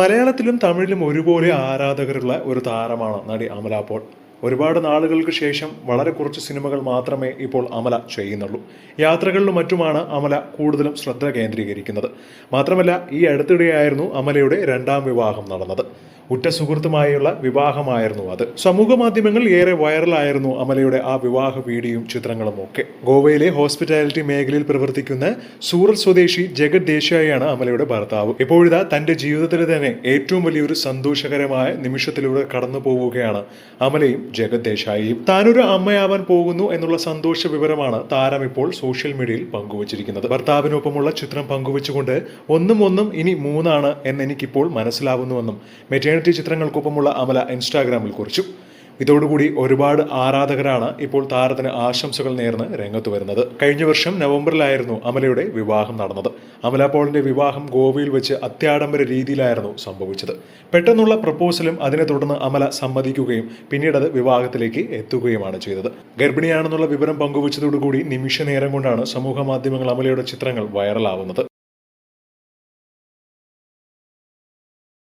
മലയാളത്തിലും തമിഴിലും ഒരുപോലെ ആരാധകരുള്ള ഒരു താരമാണ് നടി അമല പോൾ. ഒരുപാട് നാളുകൾക്ക് ശേഷം വളരെ കുറച്ച് സിനിമകൾ മാത്രമേ ഇപ്പോൾ അമല ചെയ്യുന്നുള്ളൂ. യാത്രകളിലും മറ്റുമാണ് അമല കൂടുതലും ശ്രദ്ധ കേന്ദ്രീകരിക്കുന്നത്. മാത്രമല്ല ഈ അടുത്തിടെയായിരുന്നു അമലയുടെ രണ്ടാം വിവാഹം നടന്നത്. ഉറ്റ സുഹൃത്തുമായുള്ള വിവാഹമായിരുന്നു അത്. സമൂഹ മാധ്യമങ്ങൾ ഏറെ വൈറലായിരുന്നു അമലയുടെ ആ വിവാഹ വീഡിയോയും ചിത്രങ്ങളും ഒക്കെ. ഗോവയിലെ ഹോസ്പിറ്റാലിറ്റി മേഖലയിൽ പ്രവർത്തിക്കുന്ന സൂറത്ത് സ്വദേശി ജഗത് ദേശായിയാണ് അമലയുടെ ഭർത്താവ്. ഇപ്പോഴിതാ തന്റെ ജീവിതത്തിൽ തന്നെ ഏറ്റവും വലിയൊരു സന്തോഷകരമായ നിമിഷത്തിലൂടെ കടന്നു പോവുകയാണ് അമലയും ജഗത് ദേശായിയും താനൊരു അമ്മയാവാൻ പോകുന്നു എന്നുള്ള സന്തോഷ വിവരമാണ് താരം ഇപ്പോൾ സോഷ്യൽ മീഡിയയിൽ പങ്കുവച്ചിരിക്കുന്നത്. ഭർത്താവിനൊപ്പമുള്ള ചിത്രം പങ്കുവച്ചുകൊണ്ട് ഒന്നും ഒന്നും ഇനി മൂന്നാണ് എന്ന് എനിക്കിപ്പോൾ മനസ്സിലാവുന്നുവെന്നും മെറ്റേണിറ്റി ചിത്രങ്ങൾക്കൊപ്പമുള്ള അമല ഇൻസ്റ്റാഗ്രാമിൽ കുറിച്ചു. ഇതോടുകൂടി ഒരുപാട് ആരാധകരാണ് ഇപ്പോൾ താരത്തിന് ആശംസകൾ നേർന്ന് രംഗത്ത് വരുന്നത്. കഴിഞ്ഞ വർഷം നവംബറിലായിരുന്നു അമലയുടെ വിവാഹം നടന്നത്. അമല പോളിന്റെ വിവാഹം ഗോവയിൽ വെച്ച് അത്യാഡംബര രീതിയിലായിരുന്നു സംഭവിച്ചത്. പെട്ടെന്നുള്ള പ്രപ്പോസലും അതിനെ തുടർന്ന് അമല സമ്മതിക്കുകയും പിന്നീട് അത് വിവാഹത്തിലേക്ക് എത്തുകയുമാണ് ചെയ്തത്. ഗർഭിണിയാണെന്നുള്ള വിവരം പങ്കുവച്ചതോടുകൂടി നിമിഷ നേരം കൊണ്ടാണ് സമൂഹ മാധ്യമങ്ങൾ അമലയുടെ ചിത്രങ്ങൾ വൈറലാവുന്നത്.